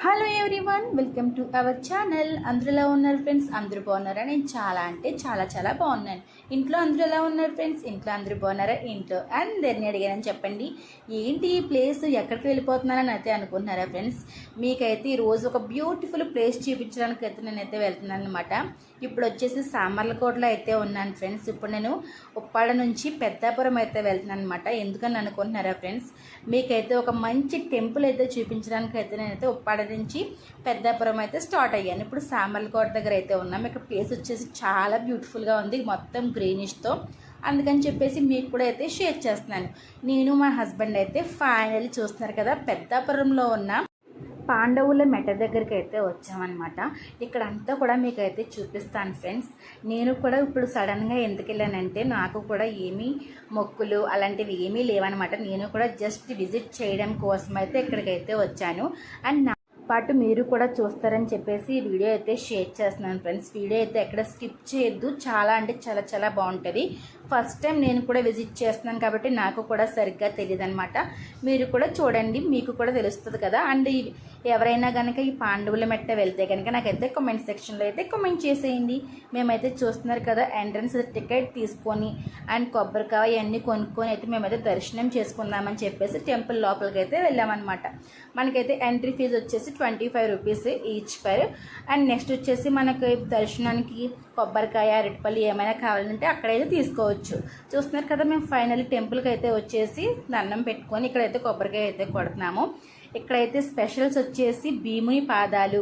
Hello everyone welcome to our channel అందరూ ఎలా ఉన్నారు ఫ్రెండ్స్ అందరూ బాగున్నారా? నేను చాలా అంటే చాలా చాలా బాగున్నాను. ఇంట్లో అందరూ ఎలా ఉన్నారు ఫ్రెండ్స్ ఇంట్లో అందరూ బాగున్నారా? ఇంట్లో అందరిని అడిగానని చెప్పండి. ఏంటి ఈ ప్లేస్ ఎక్కడికి వెళ్ళిపోతున్నానని అయితే అనుకుంటున్నారా ఫ్రెండ్స్ మీకైతే ఈరోజు ఒక బ్యూటిఫుల్ ప్లేస్ చూపించడానికి అయితే నేనైతే వెళ్తున్నాను అనమాట ఇప్పుడు వచ్చేసి సామర్లకోటలో అయితే ఉన్నాను ఫ్రెండ్స్ ఇప్పుడు నేను ఉప్పాడ నుంచి పెద్దాపురం అయితే వెళ్తున్నాను అనమాట ఎందుకని అనుకుంటున్నారా ఫ్రెండ్స్ మీకైతే ఒక మంచి టెంపుల్ అయితే చూపించడానికి అయితే నేనైతే ఉప్పాడ నుంచి పెద్దాపురం అయితే స్టార్ట్ అయ్యాను. ఇప్పుడు సామర్లకోట దగ్గర అయితే ఉన్నాం. ఇక్కడ ప్లేస్ వచ్చేసి చాలా బ్యూటిఫుల్గా ఉంది. మొత్తం గ్రీనిష్తో అందుకని చెప్పేసి మీకు కూడా అయితే షేర్ చేస్తున్నాను. నేను మా హస్బెండ్ అయితే ఫైనల్ చూస్తున్నారు కదా పెద్దాపురంలో ఉన్న పాండవుల మెట దగ్గరికి అయితే వచ్చామన్నమాట. ఇక్కడ అంతా కూడా మీకు అయితే చూపిస్తాను ఫ్రెండ్స్ నేను కూడా ఇప్పుడు సడన్గా ఎందుకు వెళ్ళానంటే నాకు కూడా ఏమీ మొక్కులు అలాంటివి ఏమీ లేవన్నమాట. నేను కూడా జస్ట్ విజిట్ చేయడం కోసం అయితే ఇక్కడికైతే వచ్చాను. అండ్ పాటు మీరు కూడా చూస్తారని చెప్పేసి ఈ వీడియో అయితే షేర్ చేస్తున్నాను ఫ్రెండ్స్. వీడియో అయితే ఎక్కడ స్కిప్ చేయొద్దు. చాలా అంటే చాలా చాలా బాగుంటుంది. ఫస్ట్ టైం నేను కూడా విజిట్ చేస్తున్నాను కాబట్టి నాకు కూడా సరిగ్గా తెలియదు అనమాట మీరు కూడా చూడండి మీకు కూడా తెలుస్తుంది కదా. అండ్ ఎవరైనా కనుక ఈ పాండవుల మెట్ట వెళ్తే కనుక నాకైతే కామెంట్ సెక్షన్లో అయితే కామెంట్ చేసేయండి. మేమైతే చూస్తున్నారు కదా ఎంట్రన్స్ టికెట్ తీసుకొని అండ్ కొబ్బరికాయ ఇవన్నీ కొనుక్కొని అయితే మేమైతే దర్శనం చేసుకుందామని చెప్పేసి టెంపుల్ లోపలికి అయితే వెళ్ళామన్నమాట. మనకైతే ఎంట్రీ ఫీజు వచ్చేసి twenty five rupees each per and next వచ్చేసి మనకి దర్శనానికి కొబ్బరికాయ అరటిపల్లి ఏమైనా కావాలంటే అక్కడైతే తీసుకోవచ్చు. చూస్తున్నారు కదా మేము ఫైనల్ టెంపుల్కి అయితే వచ్చేసి దండం పెట్టుకొని ఇక్కడైతే కొబ్బరికాయ అయితే కొడుతున్నాము. ఇక్కడైతే స్పెషల్స్ వచ్చేసి భీముని పాదాలు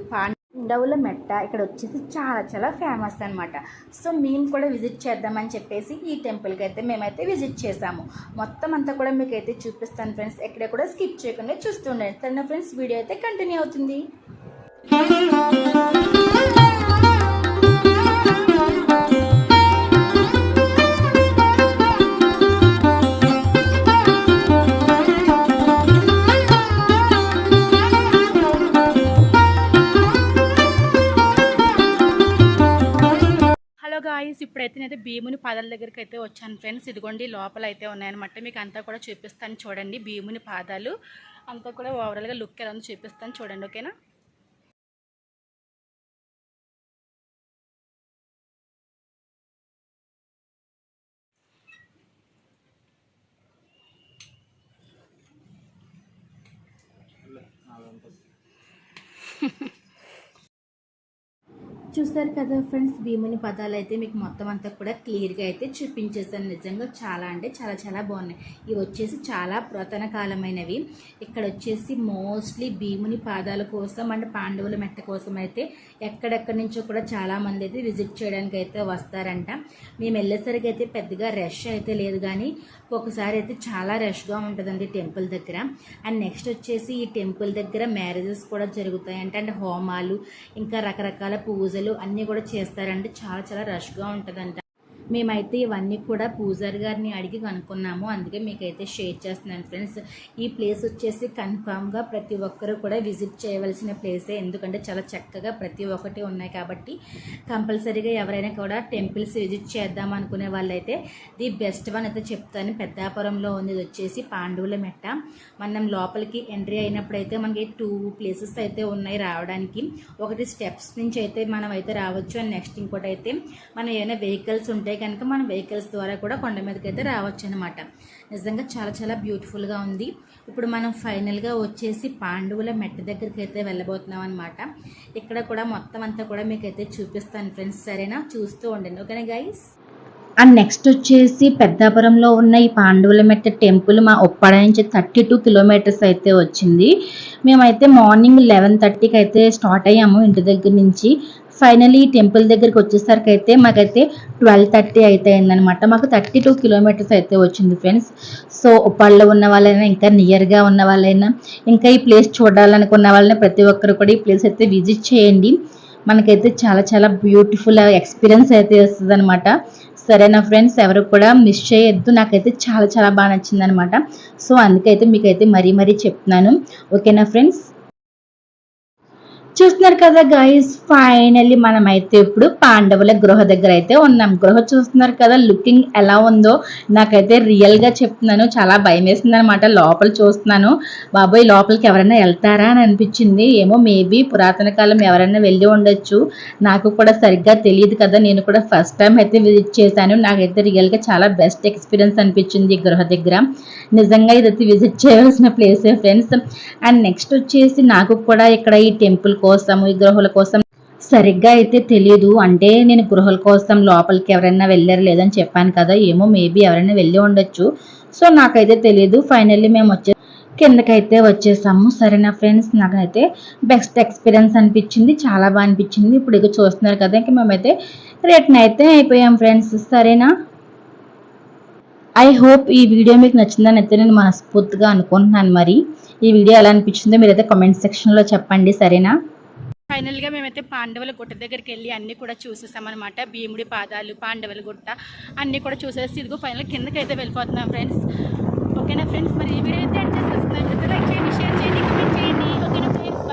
పాండవుల మెట్ట ఇక్కడ వచ్చేసి చాలా చాలా ఫేమస్ అనమాట సో మేము కూడా విజిట్ చేద్దామని చెప్పేసి ఈ టెంపుల్కి అయితే మేమైతే విజిట్ చేసాము. మొత్తం అంతా కూడా మీకు అయితే చూపిస్తాను ఫ్రెండ్స్ ఎక్కడ కూడా స్కిప్ చేయకుండా చూస్తుండండి తన ఫ్రెండ్స్ వీడియో అయితే కంటిన్యూ అవుతుంది. ఫ్రెండ్స్ ఇప్పుడైతే నేనైతే భీముని పాదాల దగ్గరికి అయితే వచ్చాను ఫ్రెండ్స్. ఇదిగోండి లోపల అయితే ఉన్నాయన్నమాట. మీకు అంతా కూడా చూపిస్తాను చూడండి భీముని పాదాలు. అంతా కూడా ఓవరాల్గా లుక్ ఎలా ఉందో చూపిస్తాను చూడండి ఓకేనా? చూసారు కదా ఫ్రెండ్స్ భీముని పదాలు అయితే మీకు మొత్తం అంతా కూడా క్లియర్గా అయితే చూపించేసాను నిజంగా చాలా అంటే చాలా చాలా బాగున్నాయి. ఇవి వచ్చేసి చాలా పురాతన కాలమైనవి. ఇక్కడ వచ్చేసి మోస్ట్లీ భీముని పాదాల కోసం అండ్ పాండవుల మెట్ట కోసం అయితే ఎక్కడెక్కడి నుంచో కూడా చాలా మంది అయితే విజిట్ చేయడానికి అయితే వస్తారంట. మేము వెళ్ళేసరికి అయితే పెద్దగా రష్ అయితే లేదు కానీ ఒకసారి అయితే చాలా రష్గా ఉంటుందండి టెంపుల్ దగ్గర. అండ్ నెక్స్ట్ వచ్చేసి ఈ టెంపుల్ దగ్గర మ్యారేజెస్ కూడా జరుగుతాయంట. అండ్ హోమాలు ఇంకా రకరకాల పూజలు అన్నీ కూడా చేస్తారంటే చాలా చాలా రష్గా ఉంటుందంట. మేమైతే ఇవన్నీ కూడా పూజారి గారిని అడిగి కనుక్కున్నాము. అందుకే మీకైతే షేర్ చేస్తున్నాను ఫ్రెండ్స్. ఈ ప్లేస్ వచ్చేసి కన్ఫామ్గా ప్రతి ఒక్కరూ కూడా విజిట్ చేయవలసిన ప్లేసే. ఎందుకంటే చాలా చక్కగా ప్రతి ఒక్కటి ఉన్నాయి కాబట్టి కంపల్సరీగా ఎవరైనా కూడా టెంపుల్స్ విజిట్ చేద్దాం అనుకునే వాళ్ళైతే ది బెస్ట్ వన్ అయితే చెప్తాను. పెద్దాపురంలో ఉంది. వచ్చేసి పాండవుల మెట్ట. మనం లోపలికి ఎంట్రీ అయినప్పుడు అయితే మనకి టూ ప్లేసెస్ అయితే ఉన్నాయి రావడానికి. ఒకటి స్టెప్స్ నుంచి అయితే మనం అయితే రావచ్చు. అండ్ నెక్స్ట్ ఇంకోటి అయితే మనం ఏమైనా వెహికల్స్ ఉంటాయి కనుక మనం వెహికల్స్ ద్వారా కూడా కొండ మీదకి అయితే రావచ్చు అనమాట నిజంగా చాలా చాలా బ్యూటిఫుల్గా ఉంది. ఇప్పుడు మనం ఫైనల్గా వచ్చేసి పాండవుల మెట్ట దగ్గరికి అయితే వెళ్ళబోతున్నాం అనమాట ఇక్కడ కూడా మొత్తం అంతా కూడా మీకు అయితే చూపిస్తాను ఫ్రెండ్స్ సరేనా? చూస్తూ ఉండండి. ఓకేనా గైస్ అండ్ నెక్స్ట్ వచ్చేసి పెద్దాపురంలో ఉన్న ఈ పాండవుల మెట్ట టెంపుల్ మా ఉప్పాడ నుంచి థర్టీ టూ కిలోమీటర్స్ అయితే వచ్చింది. మేమైతే మార్నింగ్ లెవెన్ థర్టీకి అయితే స్టార్ట్ అయ్యాము ఇంటి దగ్గర నుంచి. ఫైనలీ టెంపుల్ దగ్గరికి వచ్చేసరికి అయితే మాకైతే ట్వెల్వ్ థర్టీ అయితే అయిందనమాట మాకు థర్టీ టూ కిలోమీటర్స్ అయితే వచ్చింది ఫ్రెండ్స్ సో ఉప్పాళ్ళలో ఉన్న వాళ్ళైనా ఇంకా నియర్గా ఉన్న వాళ్ళైనా ఇంకా ఈ ప్లేస్ చూడాలనుకున్న వాళ్ళని ప్రతి ఒక్కరు కూడా ఈ ప్లేస్ అయితే విజిట్ చేయండి. మనకైతే చాలా చాలా బ్యూటిఫుల్ ఎక్స్పీరియన్స్ అయితే వస్తుంది అనమాట సరేనా ఫ్రెండ్స్ ఎవరు కూడా మిస్ చేయొద్దు. నాకైతే చాలా చాలా బాగా నచ్చింది అనమాట సో అందుకైతే మీకైతే మరీ మరీ చెప్తున్నాను. ఓకేనా ఫ్రెండ్స్ చూస్తున్నారు కదా గైస్ ఫైనల్లీ మనం అయితే ఇప్పుడు పాండవుల గృహ దగ్గర అయితే ఉన్నాం. గృహ చూస్తున్నారు కదా లుకింగ్ ఎలా ఉందో నాకైతే రియల్గా చెప్తున్నాను. చాలా భయం వేసింది అనమాట లోపల చూస్తున్నాను. బాబోయ్ లోపలికి ఎవరైనా వెళ్తారా అని అనిపించింది. ఏమో మేబీ పురాతన కాలం ఎవరైనా వెళ్ళి ఉండొచ్చు. నాకు కూడా సరిగ్గా తెలియదు కదా నేను కూడా ఫస్ట్ టైం అయితే విజిట్ చేశాను. నాకైతే రియల్గా చాలా బెస్ట్ ఎక్స్పీరియన్స్ అనిపించింది ఈ గృహ దగ్గర. నిజంగా ఇదైతే విజిట్ చేయవలసిన ప్లేసే ఫ్రెండ్స్ అండ్ నెక్స్ట్ వచ్చేసి నాకు కూడా ఇక్కడ ఈ టెంపుల్ కోసం ఈ గృహల కోసం. సరిగ్గా అయితే తెలియదు అంటే నేను గృహల కోసం లోపలికి ఎవరైనా వెళ్ళారు లేదని చెప్పాను కదా. ఏమో మేబీ ఎవరైనా వెళ్ళి ఉండొచ్చు. సో నాకైతే తెలియదు ఫైనల్లీ మేము వచ్చే కిందకైతే వచ్చేసాము. సరేనా ఫ్రెండ్స్? నాకైతే బెస్ట్ ఎక్స్పీరియన్స్ అనిపించింది. చాలా బాగా అనిపించింది. ఇప్పుడు ఇక చూస్తున్నారు కదా ఇంక మేమైతే రిటర్న్ అయితే అయిపోయాం ఫ్రెండ్స్. సరేనా? ఐ హోప్ ఈ వీడియో మీకు నచ్చిందని అయితే నేను మనస్ఫూర్తిగా అనుకుంటున్నాను మరి. ఈ వీడియో ఎలా అనిపించిందో మీరైతే కామెంట్ సెక్షన్లో చెప్పండి. సరేనా? ఫైనల్గా మేమైతే పాండవుల గుట్ట దగ్గరికి వెళ్ళి అన్నీ కూడా చూసేసామన్నమాట. భీముడి పాదాలు పాండవుల గుట్ట అన్నీ కూడా చూసేసి ఇదిగో ఫైనల్ కిందకైతే వెళ్ళిపోతున్నాం ఫ్రెండ్స్. ఓకేనా ఫ్రెండ్స్? మరి ఈ వీడియో అయితే అంటే లైక్ చేయండి షేర్ చేయండి కమెంట్ చేయండి. ఓకేనా ఫ్రెండ్స్?